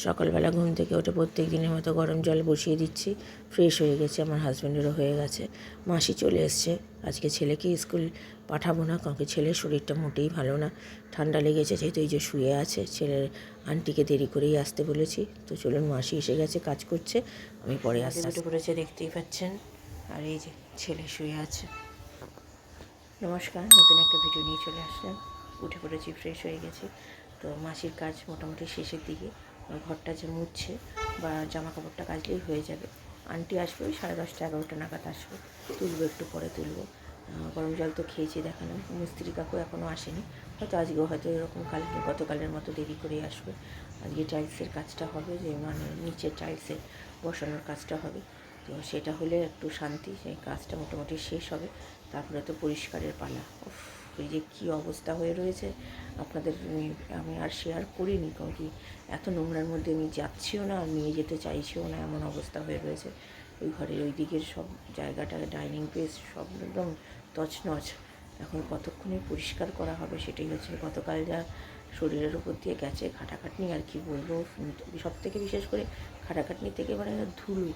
সকালবেলা ঘুম থেকে উঠে প্রত্যেক দিনের মতো গরম জল বসিয়ে দিচ্ছি। ফ্রেশ হয়ে গেছে আমার হাজব্যান্ডেরও হয়ে গেছে। মাসি চলে এসছে। আজকে ছেলেকে স্কুল পাঠাবো না কাউকে ছেলের শরীরটা মোটেই ভালো না। ঠান্ডা লেগেছে যেহেতু এই যে শুয়ে আছে ছেলের আন্টিকে দেরি করেই আসতে বলেছি। তো চলুন মাসি এসে গেছে কাজ করছে। আমি পরে আসতে আসতে করেছে দেখতেই পাচ্ছেন। আর এই যে ছেলে শুয়ে আছে। নমস্কার নতুন একটা ভিডিও নিয়ে চলে আসলাম। উঠে পড়েছি ফ্রেশ হয়ে গেছি। তো মাসির কাজ মোটামুটি শেষের দিকে। ঘরটা যে মুছছে বা জামা কাপড়টা কাচলেই হয়ে যাবে। আন্টি আসবে ওই সাড়ে দশটা এগারোটা নাগাদ আসবে। তুলবো একটু পরে তুলবো। গরম জল তো খেয়েছি দেখালাম মিস্ত্রি কাকু এখনও আসেনি। হয়তো আজকেও হয়তো এরকম কালকে, গতকালের মতো দেরি করেই আসবে। আজকে টাইলসের কাজটা হবে যে মানে নিচে টাইলসের বসানোর কাজটা হবে। তো সেটা হলে একটু শান্তি, সেই কাজটা মোটামুটি শেষ হবে। তারপরে তো পরিষ্কারের পালা। এই যে কী অবস্থা হয়ে রয়েছে, আপনাদের আমি- আমি আর শেয়ার করিনি, কারণ কি এত নোংরার মধ্যে আমি যাচ্ছিও না আর নিয়ে যেতে চাইছিও না, এমন অবস্থা হয়ে রয়েছে। ওই ঘরের ওই দিকের সব জায়গাটা ডাইনিং প্লেস সব একদম তছনছ। এখন কতক্ষণে পরিষ্কার করা হবে সেটাই হচ্ছে গতকাল যা শরীরের উপর দিয়ে গেছে খাটাখাটনি, আর কি বলব, সব থেকে বিশেষ করে খাটাখাটনি থেকে মানে ধুলো,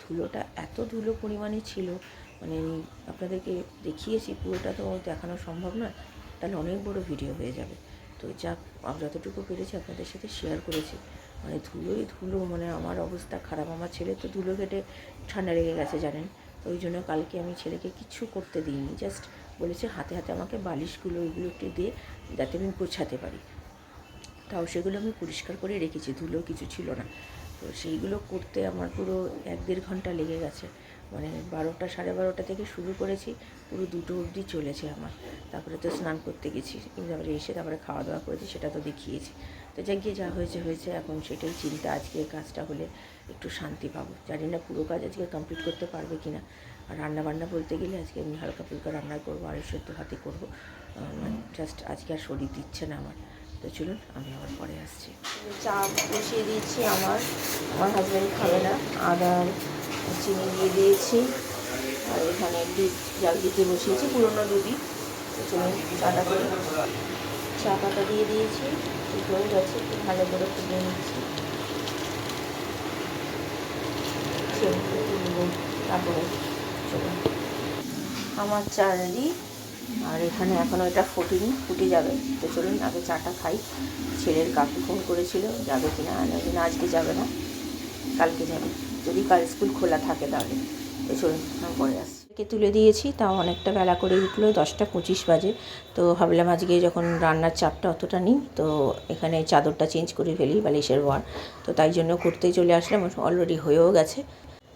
ধুলোটা এত ধুলো পরিমাণে ছিল মানে আমি আপনাদেরকে দেখিয়েছি, পুরোটা তো দেখানো সম্ভব না তাহলে অনেক বড় ভিডিও হয়ে যাবে। তো যা যতটুকু পেরেছি আপনাদের সাথে শেয়ার করেছি। মানে ধুলোই ধুলো মানে আমার অবস্থা খারাপ। আমার ছেলে তো ধুলো কেটে ঠান্ডা লেগে গেছে, জানেন? তো ওই জন্য কালকে আমি ছেলেকে কিছু করতে দিইনি জাস্ট বলেছে হাতে হাতে আমাকে বালিশগুলো ওইগুলো একটু দিয়ে যাতে আমি গোছাতে পারি। তাও সেগুলো আমি পরিষ্কার করে রেখেছি, ধুলো কিছু ছিল না। তো সেইগুলো করতে আমার পুরো এক দেড় ঘণ্টা লেগে গেছে। মানে বারোটা, সাড়ে বারোটা থেকে শুরু করেছি, পুরো দুটো অবধি চলেছে আমার। তারপরে তো স্নান করতে গেছি তারপরে এসে তারপরে খাওয়া দাওয়া করেছি, সেটা তো দেখিয়েছি। তো যাক গিয়ে যা হয়েছে হয়েছে, এখন সেটাই চিন্তা আজকে কাজটা হলে একটু শান্তি পাবো। জানি না পুরো কাজ আজকে কমপ্লিট করতে পারবে কি না আর রান্না বান্না বলতে গেলে আজকে আমি হালকা ফুলকা রান্না করব আর সেদ্ধ হাতে করব। জাস্ট আজকে আর শরীর দিচ্ছে না আমার। তো চলুন, আমি আবার পরে আসছি। চা বসিয়ে দিয়েছি আমার। আমার হাজব্যান্ড খাবে না। আদা, চিনি দিয়ে দিয়েছি। আর এখানে দুধ, জাল দিতে বসিয়েছি, পুরোনো দুধই। চলুন, চাটা করে। চা পাতা দিয়ে দিয়েছি। হয়ে গেছে একটু ভালো করে ফুটিয়ে নিচ্ছি। তারপরে চলুন। আমার চা রেডি আর এখানে এখনও এটা ফুটিনি, ফুটে যাবে। তো চলুন আগে চাটা খাই। ছেলের কাকু ফোন করেছিল, যাবে কিনা না না আজকে যাবে না, কালকে যাবে। যদি কাল স্কুল খোলা থাকে তাহলে। তো চলুন পরে আসছি। কে তুলে দিয়েছি, তাও অনেকটা বেলা করে উঠল, দশটা পঁচিশ বাজে। তো ভাবলাম আজকে যখন রান্নার চাপটা অতটা নিই, তো এখানে চাদরটা চেঞ্জ করে ফেলি, বালিশের ওয়ার তো তাই জন্য করতেই চলে আসলাম, অলরেডি হয়েও গেছে।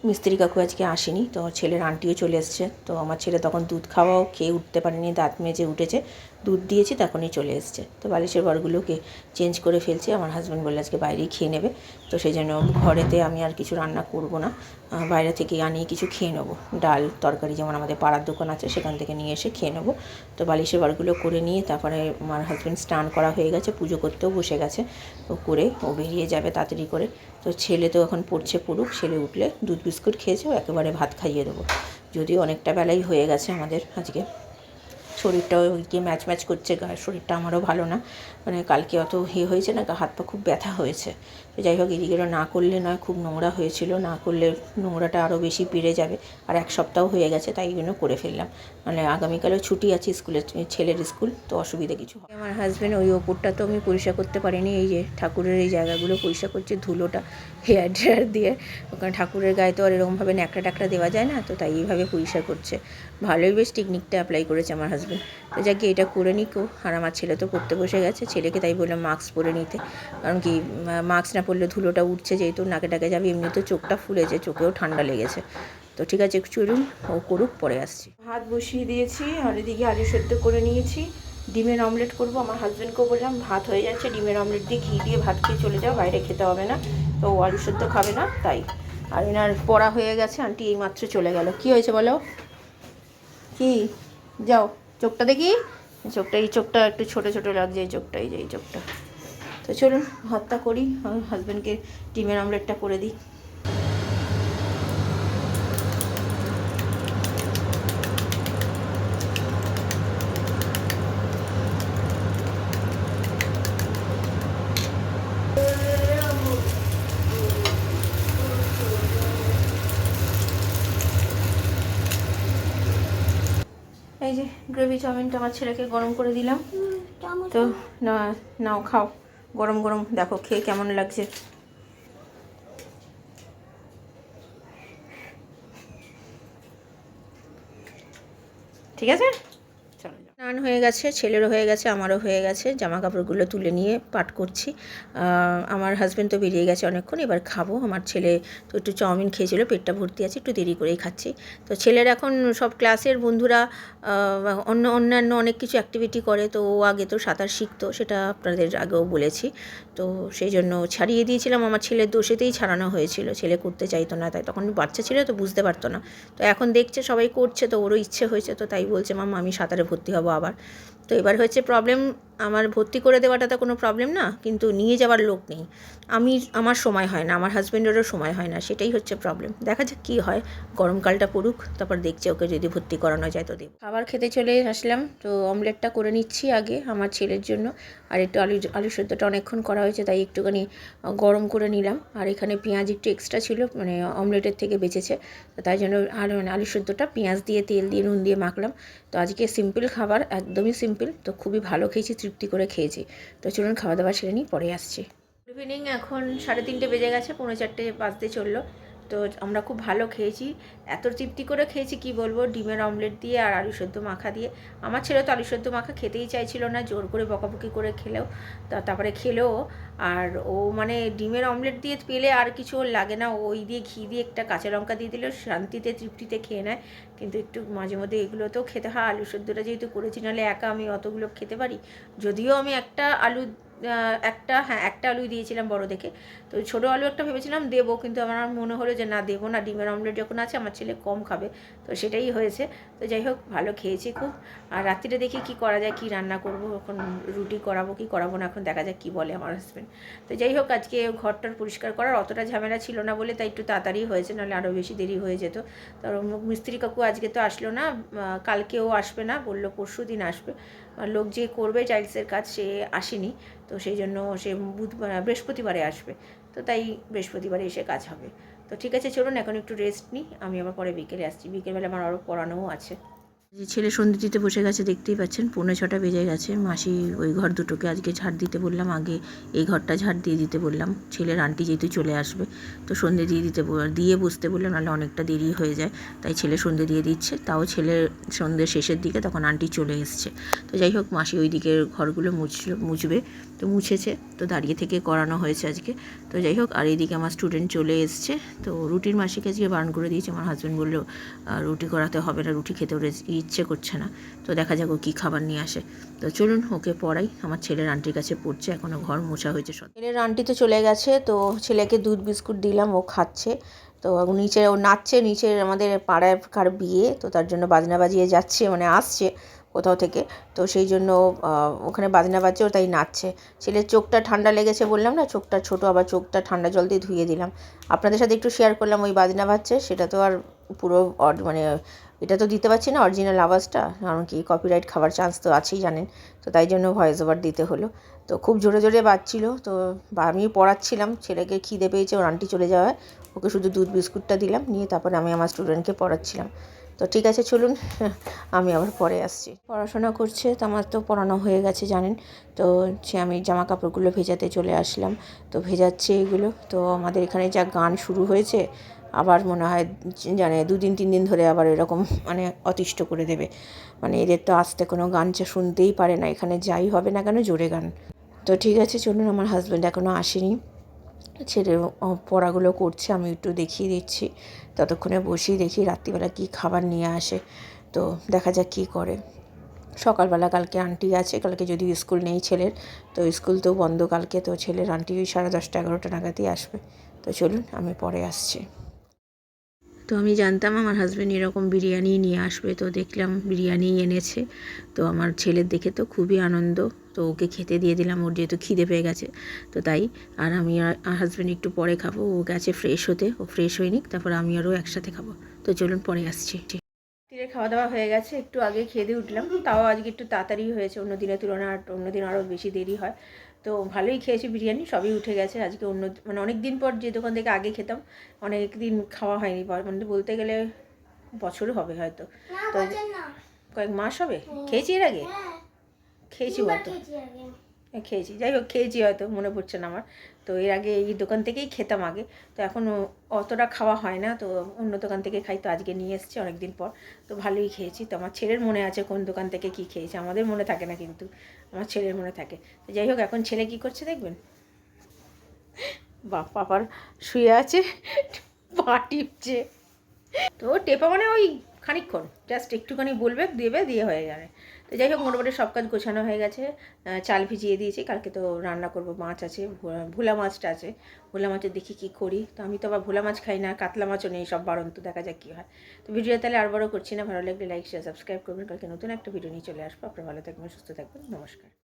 মিস্ত্রি কাকু আজকে আসেনি, তো ছেলের আন্টিও চলে এসছে। তো আমার ছেলে তখন দুধ খাওয়াও, খেয়ে উঠতে পারেনি, দাঁত মেজে উঠেছে। দুধ দিয়েছি, তখনই চলে এসছে। তো বালিশের ঘরগুলোকে চেঞ্জ করে ফেলছি। আমার হাজব্যান্ড বললে আজকে বাইরেই খেয়ে নেবে। তো সেই জন্য ঘরেতে আমি আর কিছু রান্না করব না। বাইরে থেকে আনিয়ে কিছু খেয়ে নেব। ডাল, তরকারি যেমন আমাদের পাড়ার দোকান আছে, সেখান থেকে নিয়ে এসে খেয়ে নেব। তো বালিশের ঘরগুলো করে নিয়ে তারপরে আমার হাজব্যান্ড স্নান করা হয়ে গেছে, পুজো করতেও বসে গেছে। ও করে ও বেরিয়ে যাবে তাড়াতাড়ি করে। তো ছেলে তো এখন পড়ছে পড়ুক, ছেলে উঠলে দুধ বিস্কুট খেয়েছে একেবারে ভাত খাইয়ে দেবো। যদিও অনেকটা বেলাই হয়ে গেছে আমাদের আজকে। শরীরটাও গিয়ে ম্যাচ ম্যাচ করছে, গায়ের শরীরটা আমারও ভালো না। মানে কালকে অত হে হয়েছে না হাত পা খুব ব্যথা হয়েছে। তো যাই হোক এদিকেও না করলে নয়, খুব নোংরা হয়েছিল। না করলে নোংরাটা আরও বেশি বেড়ে যাবে। আর এক সপ্তাহ হয়ে গেছে, তাই জন্য করে ফেললাম। মানে আগামীকালেও ছুটি আছে স্কুলের ছেলের স্কুল, তো অসুবিধা কিছু হয় আমার হাজব্যান্ড ওই ওপরটা তো আমি পরিষ্কার করতে পারিনি, এই যে ঠাকুরের এই জায়গাগুলো পরিষ্কার করছে, ধুলোটা হেয়ার ড্রায়ার দিয়ে। ওখানে ঠাকুরের গায়ে তো আর এরকমভাবে ন্যাকড়া ট্যাকড়া দেওয়া যায় না, তো তাই এইভাবে পরিষ্কার করছে। ভালোই বেশ টেকনিকটা অ্যাপ্লাই করেছে আমার হাজব্যান্ড তো যাকে এটা করে নিকো। আর আমার ছেলে তো পড়তে বসে গেছে। ছেলেকে তাই বললাম মাস্ক পরে নিতে। কারণ কি মাস্ক না পরলে ধুলোটা উঠছে যেহেতু, নাকে টাকে যাবে। এমনি তো চোখটা ফুলেছে, চোখেও ঠান্ডা লেগেছে। তো ঠিক আছে চলুন, ও করুক, পরে আসছি। ভাত বসিয়ে দিয়েছি, আর এদিকে আলু সেদ্ধ করে নিয়েছি। ডিমের অমলেট করব। আমার হাজব্যান্ডকেও বললাম, ভাত হয়ে যাচ্ছে, ডিমের অমলেট দিয়ে ঘি দিয়ে ভাত খেয়ে চলে যাও, বাইরে খেতে হবে না। তো ও আলু সেদ্ধ খাবে না, তাই। আর এনার পড়া হয়ে গেছে, আন্টি এই মাত্র চলে গেল। কি হয়েছে বলো? কি? যাও। চোখটা দেখি? চোখটা, এই চোখটা একটু ছোট ছোট লাগছে, এই চোখটা, এই যে, এই চোখটা। তো চলুন ভাতটা করি, আমার হাজব্যান্ডকে টিমের অমলেটটা করে দিই এই যে গ্রেভি চাউমিনটা আমার ছেলেকে গরম করে দিলাম। তো না নাও খাও। গরম গরম। দেখো খেয়ে কেমন লাগছে। ঠিক আছে? স্নান হয়ে গেছে, ছেলেরও হয়ে গেছে, আমারও হয়ে গেছে। জামা কাপড়গুলো তুলে নিয়ে পাট করছি। আমার হাজব্যান্ড তো বেরিয়ে গেছে অনেকক্ষণ, এবার খাব। আমার ছেলে তো একটু চাউমিন খেয়েছিল, পেটটা ভর্তি আছে, একটু দেরি করেই খাচ্ছি। তো ছেলের এখন সব ক্লাসের বন্ধুরা অন্য, অন্যান্য অনেক কিছু অ্যাক্টিভিটি করে, তো ও আগে তো সাঁতার শিখতো, সেটা আপনাদের আগেও বলেছি। তো সেই জন্য ছাড়িয়ে দিয়েছিলাম। আমার ছেলের দোষেতেই ছাড়ানো হয়েছিল। ছেলে করতে চাইতো না, তাই তখন বাচ্চা ছিল তো বুঝতে পারতো না। তো এখন দেখছে, সবাই করছে, তো ওরও ইচ্ছে হয়েছে, তো তাই বলছে, মাম্মা, আমি সাঁতারে ভর্তি হব আবার। তো এবার হচ্ছে প্রবলেম আমার ভর্তি করে দেওয়াটা তো কোনো প্রবলেম না, কিন্তু নিয়ে যাওয়ার লোক নেই। আমি, আমার সময় হয় না, আমার হাজব্যান্ডেরও সময় হয় না, সেটাই হচ্ছে প্রবলেম দেখা যাক কী হয় গরমকালটা পড়ুক, তারপর দেখছি ওকে যদি ভর্তি করানো যায় তো দেব। খাবার খেতে চলে আসলাম, তো অমলেটটা করে নিচ্ছি আগে আমার ছেলের জন্য, আর একটু আলু আলু সেদ্ধটা অনেকক্ষণ করা হয়েছে, তাই একটুখানি গরম করে নিলাম। আর এখানে পেঁয়াজ একটু এক্সট্রা ছিল মানে অমলেটের থেকে বেঁচেছে তাই জন্য আলু মানে আলু সেদ্ধটা পেঁয়াজ দিয়ে, তেল দিয়ে, নুন দিয়ে মাখলাম। তো আজকে সিম্পল খাবার, একদমই সিম্পল তো খুবই ভালো খেয়েছি, তৃপ্তি করে খেয়েছি। তো চলুন খাওয়া দাওয়া সেরে নিই, পরে আসছি। ইভিনিং এখন সাড়ে তিনটে বেজে গেছে, পৌনে চারটে বাজতে চলল। তো আমরা খুব ভালো খেয়েছি। এত তৃপ্তি করে খেয়েছি, কি বলব? ডিমের অমলেট দিয়ে আর আলু সেদ্ধ মাখা দিয়ে। আমার ছেলে তো আলু সেদ্ধ মাখা খেতেই চাইছিল না, জোর করে বকাবকি করে খেলেও। তারপরে খেলেও আর ও মানে ডিমের অমলেট দিয়ে পেলে আর কিছু ওর লাগে না। ওই দিয়ে ঘি দিয়ে একটা কাঁচা লঙ্কা দিয়ে দিলেও শান্তিতে, তৃপ্তিতে খেয়ে নেয়। কিন্তু একটু মাঝে মধ্যে এগুলো তো খেতে হয়। আলু সেদ্ধটা যেহেতু করেছি, নাহলে একা আমি অতগুলো খেতে পারি। যদিও আমি একটা আলু একটা হ্যাঁ একটা আলুই দিয়েছিলাম বড় দেখে। তো ছোটো আলু একটা ভেবেছিলাম দেবো, কিন্তু আমার মনে হলো যে না, দেবো না। ডিমের অমলেট যখন আছে, আমার ছেলে কম খাবে। তো সেটাই হয়েছে। তো যাই হোক, ভালো খেয়েছি খুব। আর রাত্রিরে দেখি কি করা যায়, কি রান্না করব, এখন রুটি করাবো, কি করাবো না, এখন দেখা যাক কি বলে আমার হাজব্যান্ড তো যাই হোক, আজকে ঘরটার পরিষ্কার করার অতটা ঝামেলা ছিল না বলে, তাই একটু তাড়াতাড়ি হয়েছে, নাহলে আরও বেশি দেরি হয়ে যেত। তো মিস্ত্রি কাকু আজকে তো আসলো না কালকেও আসবে না, বলল পরশু দিন আসবে। লোক যে করবে চাইল্ডসের কাজ সে আসেনি, তো সেই জন্য সে বুধবার, বৃহস্পতিবারে আসবে। তো তাই বৃহস্পতিবারে এসে কাজ হবে। তো ঠিক আছে, চলুন এখন একটু রেস্ট নিই। আমি আবার পরে বিকেলে আসছি। বিকেলবেলা আমার আরও পড়ানোও আছে। যে ছেলে সন্ধে দিতে বসে গেছে, দেখতেই পাচ্ছেন পৌনে ছটা বেজে গেছে। মাসি ওই ঘর দুটোকে আজকে ঝাড় দিতে বললাম, আগে এই ঘরটা ঝাড় দিয়ে দিতে বললাম। ছেলের আন্টি যেহেতু চলে আসবে, তো সন্ধে দিয়ে দিতে দিয়ে বসতে বললাম, নাহলে অনেকটা দেরি হয়ে যায়। তাই ছেলে সন্ধে দিয়ে দিচ্ছে। তাও ছেলের সন্ধ্যের শেষের দিকে তখন আন্টি চলে এসছে। তো যাই হোক, মাসি ওই দিকের ঘরগুলো মুছলো, মুছবে। তো মুছেছে। তো দাঁড়িয়ে থেকে করানো হয়েছে আজকে। তো যাই হোক, আর এইদিকে আমার স্টুডেন্ট চলে এসছে। তো রুটির মাসিকে আজকে বারণ করে দিয়েছে। আমার হাজব্যান্ড বলল রুটি করাতে হবে না, রুটি খেতে ওর ইচ্ছে করছে না। তো দেখা যাক ও কী খাবার নিয়ে আসে। তো চলুন, ওকে পড়াই। আমার ছেলের আন্টির কাছে পড়ছে। এখনও ঘর মোছা হয়েছে সব। ছেলের আন্টি তো চলে গেছে। তো ছেলেকে দুধ, বিস্কুট দিলাম, ও খাচ্ছে। তো নিচে, ও নাচছে নিচে আমাদের পাড়ায় কার বিয়ে। তো তার জন্য বাজনা বাজিয়ে যাচ্ছে মানে আসছে। কোথাও থেকে। তো সেই জন্য ওখানে বাজনা বাজছে, ও তাই নাচছে। ছেলের চোখটা ঠান্ডা লেগেছে বললাম না, চোখটা ছোট, আবার চোখটা ঠান্ডা জল দিয়ে ধুয়ে দিলাম। আপনাদের সাথে একটু শেয়ার করলাম ওই বাজনা বাজছে, সেটা তো আর পুরো মানে এটা তো দিতে পারছি না অরিজিনাল আওয়াজটা, কারণ কি কপিরাইট খাবার চান্স তো আছেই জানেন। তো তাই জন্য ভয়েস ওভার দিতে হলো। তো খুব জোরে জোরে বাজছিল, তো আমি পড়াচ্ছিলাম, ছেলেকে খিদে পেয়েছে, ওর আন্টি চলে যাওয়ায়, ওকে শুধু দুধ বিস্কুটটা দিলাম, নিয়ে তারপরে আমি আমার স্টুডেন্টকে পড়াচ্ছিলাম। তো ঠিক আছে, চলুন, আমি আবার পরে আসছি। পড়াশোনা করছে, তো আমার তো পড়ানো হয়ে গেছে, জানেন? তো সে আমি জামা কাপড়গুলো ভেজাতে চলে আসলাম, তো ভেজাচ্ছে এগুলো। তো আমাদের এখানে যা গান শুরু হয়েছে, আবার মনে হয় জানে দুদিন, তিন দিন ধরে আবার এরকম মানে অতিষ্ঠ করে দেবে। মানে এদের তো আসতে কোনো গান চা শুনতেই পারে না, এখানে যাই হবে না কেন, জোরে গান। তো ঠিক আছে, চলুন, আমার হাজব্যান্ড এখনও আসেনি। ছেলে পড়াগুলো করছে, আমি একটু দেখিয়ে দিচ্ছি। ততক্ষণে বসেই দেখি রাত্রিবেলা কী খাবার নিয়ে আসে। তো দেখা যাক কী করে। সকালবেলা কালকে আন্টি আছে, কালকে যদি স্কুল নেই ছেলের, তো স্কুল তো বন্ধ কালকে, তো ছেলের আন্টি ওই সাড়ে দশটা এগারোটা নাগাদই আসবে। তো চলুন, আমি পরে আসছি। তো আমি জানতাম আমার হাজব্যান্ড এরকম বিরিয়ানি নিয়ে আসবে, তো দেখলাম বিরিয়ানি এনেছে। তো আমার ছেলের দেখে তো খুবই আনন্দ। তো ওকে খেতে দিয়ে দিলাম ওর যেহেতু খিদে পেয়ে গেছে। তো তাই আর আমি আর হাজব্যান্ড একটু পরে খাব। ও গেছে ফ্রেশ হতে ও ফ্রেশ হয়নি তারপর আমি আরও একসাথে খাব। তো চলুন পরে আসছি। রাত্রিরে খাওয়া দাওয়া হয়ে গেছে একটু আগে খেয়ে দিয়ে উঠলাম। তাও আজকে একটু তাড়াতাড়ি হয়েছে অন্য দিনের তুলনায় আর অন্য দিন আরও বেশি দেরি হয়। তো ভালোই খেয়েছি বিরিয়ানি সবই উঠে গেছে আজকে অন্য মানে অনেক দিন পর যে দোকান থেকে আগে খেতাম অনেক দিন খাওয়া হয়নি। মানে বলতে গেলে বছর হবে হয়তো। তো কয়েক মাস হবে? খেয়েছি এর আগে? হ্যাঁ। খেয়েছি হয়তো। খেয়েছি যাই হোক খেয়েছি হয়তো মনে পড়ছে না আমার। তো এর আগে এই দোকান থেকেই খেতাম আগে। তো এখন অতটা খাওয়া হয় না তো অন্য দোকান থেকে খাই তো আজকে নিয়ে এসেছি অনেক দিন পর। তো ভালোই খেয়েছি। তো আমার ছেলের মনে আছে কোন দোকান থেকে কি খেয়েছে আমাদের মনে থাকে না কিন্তু আমার ছেলের মনে থাকে। তো যাই হোক এখন ছেলে কি করছে দেখবেন? বাপ পাপার শুয়ে আছে পা টিপছে তো টেপা মানে ওই খানিকক্ষণ জাস্ট একটুখানি বলবে দেবে দিয়ে হয়ে যাবে। তো যাই হোক, মোটামুটি সব কাজ গোছানো হয়ে গেছে। চাল ভিজিয়ে দিয়েছি। কালকে তো রান্না করব মাছ আছে ভোলা মাছটা আছে। ভোলা মাছের দেখি কি করি। তো আমি তো আবার ভোলা মাছ খাই না, কাতলা মাছও নেই, সব বারণ তো দেখা যাক কী হয়। তো ভিডিও তাহলে আর বড় করছি না, ভালো লাগলে লাইক শেয়ার সাবস্ক্রাইব করবেন। কালকে নতুন একটা ভিডিও নিয়ে চলে আসব। আপনারা ভালো থাকবেন, সুস্থ থাকবেন, নমস্কার।